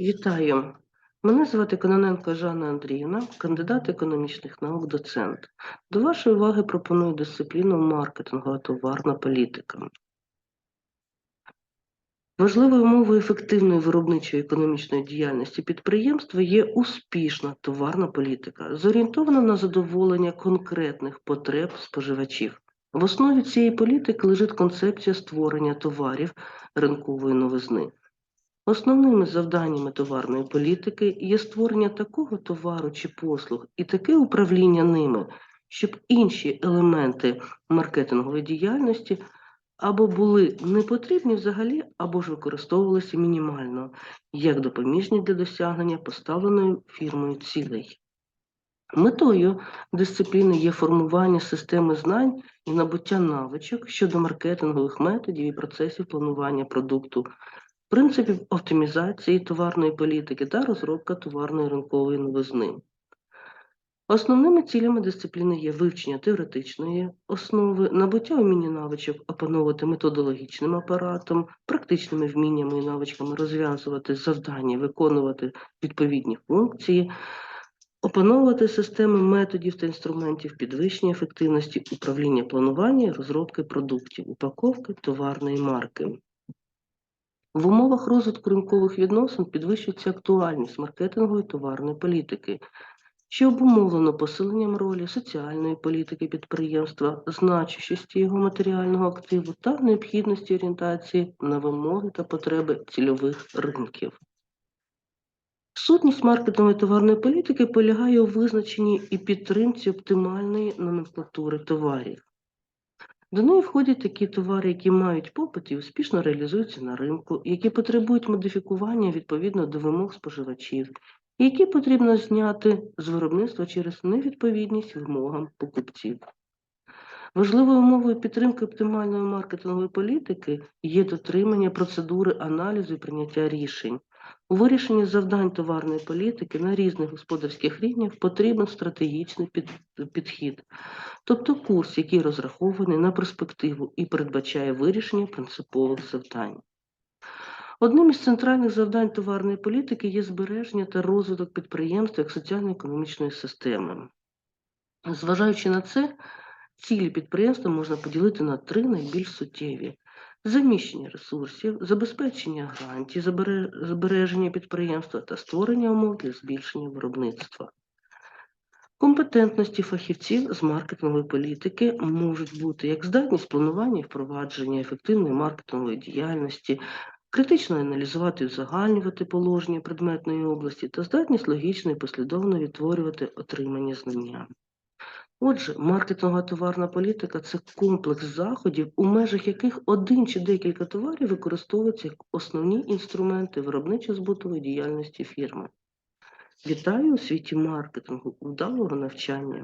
Вітаю. Мене звати Кононенко Жанна Андріївна, кандидат економічних наук, доцент. До вашої уваги пропоную дисципліну маркетингова товарна політика. Важливою умовою ефективної виробничої економічної діяльності підприємства є успішна товарна політика, зорієнтована на задоволення конкретних потреб споживачів. В основі цієї політики лежить концепція створення товарів ринкової новизни. Основними завданнями товарної політики є створення такого товару чи послуг і таке управління ними, щоб інші елементи маркетингової діяльності або були не потрібні взагалі, або ж використовувалися мінімально, як допоміжні для досягнення поставленої фірмою цілей. Метою дисципліни є формування системи знань і набуття навичок щодо маркетингових методів і процесів планування продукту, принципів оптимізації товарної політики та розробка товарної ринкової новизни. Основними цілями дисципліни є вивчення теоретичної основи, набуття уміння навичок опановувати методологічним апаратом, практичними вміннями і навичками розв'язувати завдання, виконувати відповідні функції, опановувати системи методів та інструментів підвищення ефективності управління планування розробки продуктів, упаковки товарної марки. В умовах розвитку ринкових відносин підвищується актуальність маркетингової товарної політики, що обумовлено посиленням ролі соціальної політики підприємства, значущості його матеріального активу та необхідності орієнтації на вимоги та потреби цільових ринків. Сутність маркетингової товарної політики полягає у визначенні і підтримці оптимальної номенклатури товарів. До неї входять такі товари, які мають попит і успішно реалізуються на ринку, які потребують модифікування відповідно до вимог споживачів, які потрібно зняти з виробництва через невідповідність вимогам покупців. Важливою умовою підтримки оптимальної маркетингової політики є дотримання процедури аналізу і прийняття рішень. У вирішенні завдань товарної політики на різних господарських рівнях потрібен стратегічний підхід, тобто курс, який розрахований на перспективу і передбачає вирішення принципових завдань. Одним із центральних завдань товарної політики є збереження та розвиток підприємства як соціально-економічної системи. Зважаючи на це, цілі підприємства можна поділити на три найбільш суттєві: заміщення ресурсів, забезпечення гарантій збереження підприємства та створення умов для збільшення виробництва. Компетентності фахівців з маркетингової політики можуть бути як здатність планування і впровадження ефективної маркетингової діяльності, критично аналізувати і узагальнювати положення предметної області та здатність логічно і послідовно відтворювати отримані знання. Отже, маркетингова товарна політика це комплекс заходів, у межах яких один чи декілька товарів використовуються як основні інструменти виробничо-збутової діяльності фірми. Вітаю у світі маркетингу, вдалого навчання.